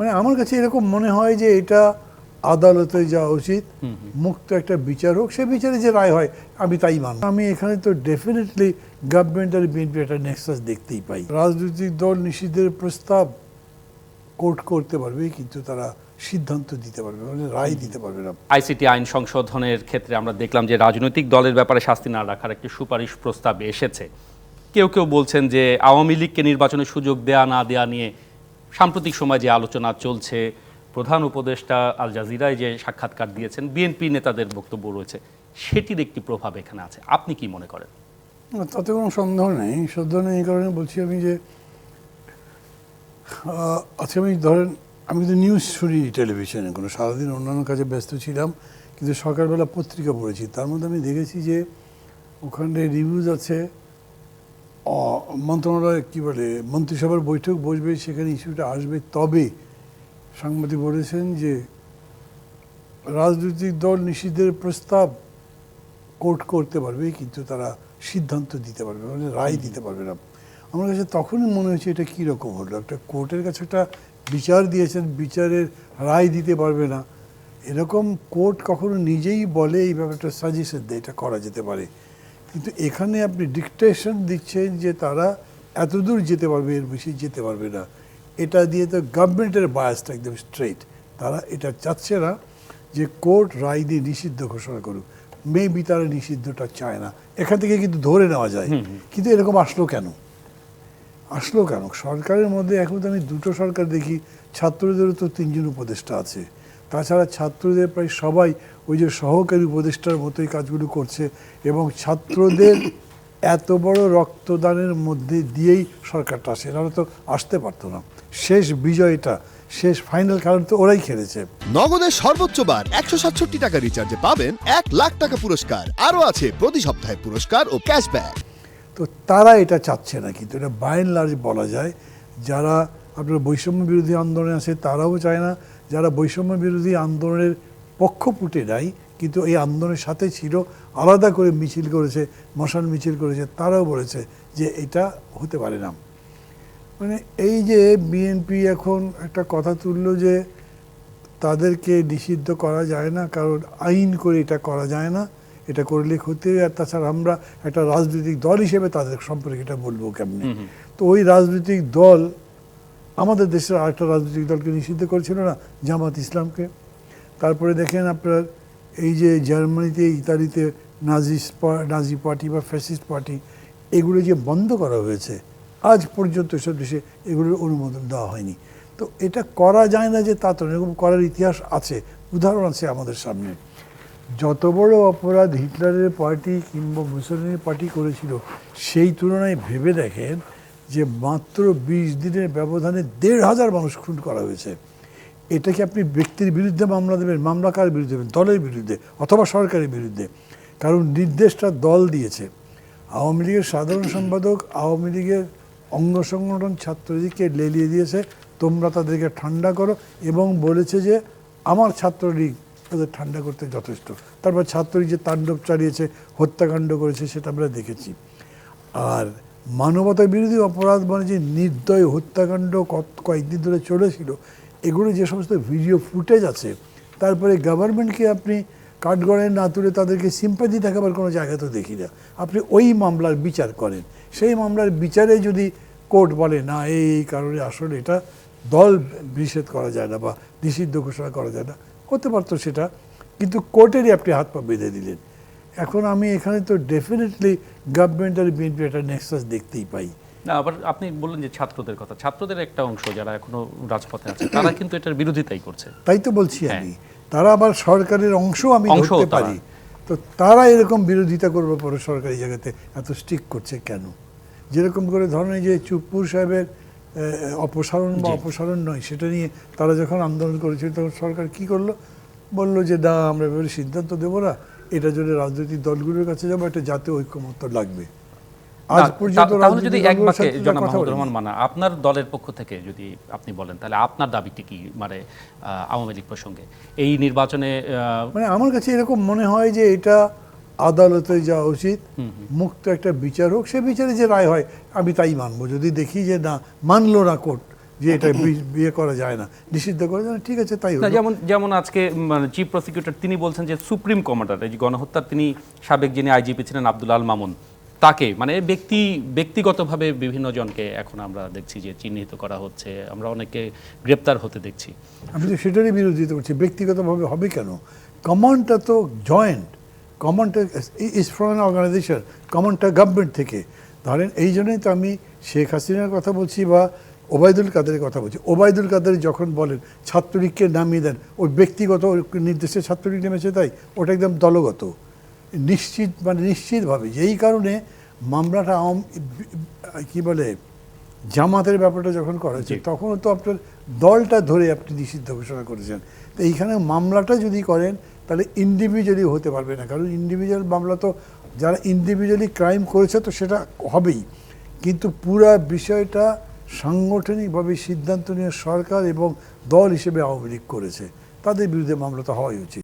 মানে আমার কাছে এরকম মনে হয় যে এটা আদালতে যাওয়া উচিত। মুক্ত একটা বিচার হোক সে বিচারে যে রায় হয় আমি তাই মানব আমি এখানে তো ডেফিনেটলি গভর্নমেন্ট আর বিএনপি একটা নেক্সাস দেখতেই পাই। রাজনৈতিক দল নিষিদ্ধের প্রস্তাব কোর্ট করতে পারবে কিন্তু তারা সিদ্ধান্ত দিতে পারবে মানে রায় দিতে পারবে না। আইসিটি আইন সংশোধনের ক্ষেত্রে আমরা দেখলাম যে রাজনৈতিক দলের ব্যাপারে শাস্তি না রাখার একটি সুপারিশ প্রস্তাব এসেছে। কেউ কেউ বলছেন যে আওয়ামী লীগকে নির্বাচনের সুযোগ দেয়া না দেয়া নিয়ে সাম্প্রতিক সময় যে আলোচনা চলছে, প্রধান উপদেষ্টা আল জাজিরায় যে সাক্ষাৎকার দিয়েছেন, বিএনপি নেতাদের বক্তব্য রয়েছে, সেটির একটি প্রভাব এখানে আছে। আপনি কি মনে করেন? তাতে কোনো সন্দেহ নেই। সন্দেহ নেই, এই কারণে বলছি আমি যে আজকে আমি ধরেন, আমি কিন্তু নিউজ শুনি টেলিভিশনে কোনো সারাদিন অন্যান্য কাজে ব্যস্ত ছিলাম, কিন্তু সকালবেলা পত্রিকা পড়েছি, তার মধ্যে আমি দেখেছি যে, ওখানে রিভিউজ আছে মন্ত্রণালয় কী বলে? মন্ত্রিসভার বৈঠক বসবে, সেখানে ইস্যুটা আসবে। তবে সাংবাদিক বলেছেন যে রাজনৈতিক দল নিষিদ্ধের প্রস্তাব কোর্ট করতে পারবে, কিন্তু তারা সিদ্ধান্ত দিতে পারবে মানে রায় দিতে পারবে না। আমার কাছে তখনই মনে হয়েছে এটা কীরকম হলো? একটা কোর্টের কাছে একটা বিচার দিয়েছেন, বিচারের রায় দিতে পারবে না। এরকম কোর্ট কখনো নিজেই বলে এই ব্যাপারটা সাজেশন দেয়, এটা করা যেতে পারে। কিন্তু এখানে আপনি ডিকটেশন দিচ্ছেন যে তারা এতদূর যেতে পারবে এর বেশি যেতে পারবে না। এটা দিয়ে তো গভর্নমেন্টের বায়াসটা একদম স্ট্রেট তারা এটা চাচ্ছে না যে কোর্ট রায় দিয়ে নিষিদ্ধ ঘোষণা করুক। মেবি তারা নিষিদ্ধটা চায় না। এখান থেকে কিন্তু ধরে নেওয়া যায়। কিন্তু এরকম আসলো কেন? আসলো কেন? সরকারের মধ্যে এখন তো আমি দুটো সরকার দেখি। ছাত্রদেরও তো তিনজন উপদেষ্টা আছে। তাছাড়া ছাত্রদের প্রায় সবাই ওই যে সহকারী উপদেষ্টার মতোই কাজগুলো করছে এবং ছাত্রদের এত বড় রক্তদানের মধ্যে দিয়েই সরকারটা আসে নাহলে তো আসতে পারতো না। শেষ বিজয়টা শেষ ফাইনাল কারণ তো ওরাই খেলেছে। নগদের সর্বোচ্চ বার একশো সাতষট্টি টাকা রিচার্জে পাবেন এক লাখ টাকা পুরস্কার। আরও আছে প্রতি সপ্তাহে পুরস্কার ও ক্যাশব্যাক। তো তারা এটা চাচ্ছে না কিন্তু এটা বাই লার্জ বলা যায়। যারা আপনার বৈষম্য বিরোধী আন্দোলনে আছে তারাও চায় না যারা বৈষম্য বিরোধী আন্দোলনের পক্ষপুটে নাই কিন্তু এই আন্দোলনের সাথে ছিল আলাদা করে মিছিল করেছে মশাল মিছিল করেছে তারাও বলেছে যে এটা হতে পারে না। মানে এই যে বিএনপি এখন একটা কথা তুললো যে তাদেরকে নিষিদ্ধ করা যায় না কারণ আইন করে এটা করা যায় না এটা করলে ক্ষতি হয়। আর তাছাড়া আমরা একটা রাজনৈতিক দল হিসেবে তাদের সম্পর্কে এটা বলব কেমনি? তো ওই রাজনৈতিক দল আমাদের দেশের আরেকটা রাজনৈতিক দলকে নিষিদ্ধ করেছিল না, জামাত ইসলামকে। তারপরে দেখেন আপনার এই যে জার্মানিতে, ইতালিতে নাজি স্পা- নাজি পার্টি বা ফ্যাসিস্ট পার্টি, এগুলো যে বন্ধ করা হয়েছে, আজ পর্যন্ত এসব দেশে এগুলোর অনুমোদন দেওয়া হয়নি। তো এটা করা যায় না যে তা তো এরকম করার ইতিহাস আছে, উদাহরণ আছে আমাদের সামনে। যত বড় অপরাধ হিটলারের পার্টি কিংবা মুসলিনের পার্টি করেছিল, সেই তুলনায় ভেবে দেখেন যে মাত্র বিশ দিনের ব্যবধানে দেড় হাজার মানুষ খুন করা হয়েছে। এটা কি আপনি ব্যক্তির বিরুদ্ধে মামলা দেবেন, মামলা কার বিরুদ্ধে দেবেন? দলের বিরুদ্ধে অথবা সরকারের বিরুদ্ধে। কারণ নির্দেশটা দল দিয়েছে। আওয়ামী লীগের সাধারণ সম্পাদক, আওয়ামী লীগের অঙ্গ সংগঠন ছাত্রলীগকে লেলিয়ে দিয়েছে, তোমরা তাদেরকে ঠান্ডা করো এবং বলেছে যে আমার ছাত্রলীগ তাদের ঠান্ডা করতে যথেষ্ট। তারপর ছাত্রলীগ যে তাণ্ডব চালিয়েছে, হত্যাকাণ্ড করেছে, সেটা আমরা দেখেছি। আর মানবতা বিরোধী অপরাধ মানে যে নির্দয় হত্যাকাণ্ড কত- কয়েকদিন ধরে চলেছিল, এগুলো যে সমস্ত ভিডিও ফুটেজ আছে, তারপরে গভর্নমেন্টকে আপনি কাঠগড়ায় না তুলে তাদেরকে সিম্পাথি দেখাবার কোনো জায়গা তো দেখি না। আপনি ওই মামলার বিচার করেন। সেই মামলার বিচারে যদি কোর্ট বলে, না এই এই কারণে আসলে এটা দল নিষেধ করা যায় না বা নিষিদ্ধ ঘোষণা করা যায় না, হতে পারতো সেটা, কিন্তু কোর্টেরই আপনি হাত পা বেঁধে দিলেন। এখন আমি এখানে তো ডেফিনেটলি গভর্নমেন্ট আর বিএনপি একটা নেক্সাস দেখতেই পাই। না আবার আপনি বললেন যে ছাত্রদের কথা। ছাত্রদের একটা অংশ যারা এখনও রাজপথে আছে তারা কিন্তু এটার বিরোধিতাই করছে। তাই তো বলছি হ্যাঁ। আমি তারা আবার সরকারের অংশ আমি ধরতে পারি। তো তারা এরকম বিরোধিতা করবে পরে সরকারি জায়গাতে এত স্ট্রিক করছে কেন? যেরকম করে ধরেন এই যে চুপ্পুর সাহেবের অপসারণ বা অপসারণ নয় সেটা নিয়ে তারা যখন আন্দোলন করেছিল তখন সরকার কি করল? বলল যে না আমরা এভাবে সিদ্ধান্ত দেবো না। এটা জন্য রাজনৈতিক দলগুলোর কাছে যাব একটা জাতীয় ঐক্যমত্য লাগবে। আজ পর্যন্ত তাহলে যদি এক বাক্যে জনাব মাহমুদুর রহমান মানা আপনার দলের পক্ষ থেকে যদি আপনি বলেন তাহলে আপনার দাবিটি কি মানে আওয়ামী লীগ প্রসঙ্গে? এই নির্বাচনে মানে আমার কাছে এরকম মনে হয় যে এটা আদালতে যাওয়া উচিত মুক্ত একটা বিচার হোক সে বিচারে যে রায় হয় আমি তাই মানবো। যদি দেখি যে না মানলো না কোর্ট যে এটা বিয়ে করা যায় না। নিষিদ্ধ করা যায় না ঠিক আছে তাই যেমন যেমন আজকে মানে চিফ প্রসিকিউটর তিনি বলছেন যে সুপ্রিম কমান্ডার এই গণহত্যার তিনি সাবেক যিনি আইজিপি ছিলেন আব্দুল আল মামুন তাকে মানে ব্যক্তি ব্যক্তিগতভাবে বিভিন্ন জনকে এখন আমরা দেখছি যে চিহ্নিত করা হচ্ছে আমরা অনেকে গ্রেপ্তার হতে দেখছি। আমি তো সেটারই বিরোধিতা করছি ব্যক্তিগতভাবে হবে কেন? কমান্ডটা তো জয়েন্ট কমান্ডটা ইজ ফ্রম অ্যান অর্গানাইজেশন কমান্ডটা গভর্নমেন্ট থেকে। ধরেন এই জন্যই তো আমি শেখ হাসিনার কথা বলছি বা ওবায়দুল কাদেরের কথা বলছি। ওবায়দুল কাদের যখন বলেন ছাত্রলীগকে নামিয়ে দেন ওই ব্যক্তিগত নির্দেশে ছাত্রলীগ নেমেছে তাই? ওটা একদম দলগত। নিশ্চিত মানে নিশ্চিতভাবে যেই কারণে মামলাটা আওয়াম কি বলে জামাতের ব্যাপারটা যখন করা হয়েছে জি। তখন তো আপনার দলটা ধরে আপনি নিষিদ্ধ ঘোষণা করেছেন। তো এইখানে মামলাটা যদি করেন তাহলে ইন্ডিভিজুয়ালি হতে পারবে না। কারণ ইন্ডিভিজুয়াল মামলা তো যারা ইন্ডিভিজুয়ালি ক্রাইম করেছে তো সেটা হবেই। কিন্তু পুরা বিষয়টা সাংগঠনিকভাবে সিদ্ধান্ত নিয়ে সরকার এবং দল হিসেবে আওয়ামী করেছে। তাদের বিরুদ্ধে মামলা তো হওয়াই উচিত।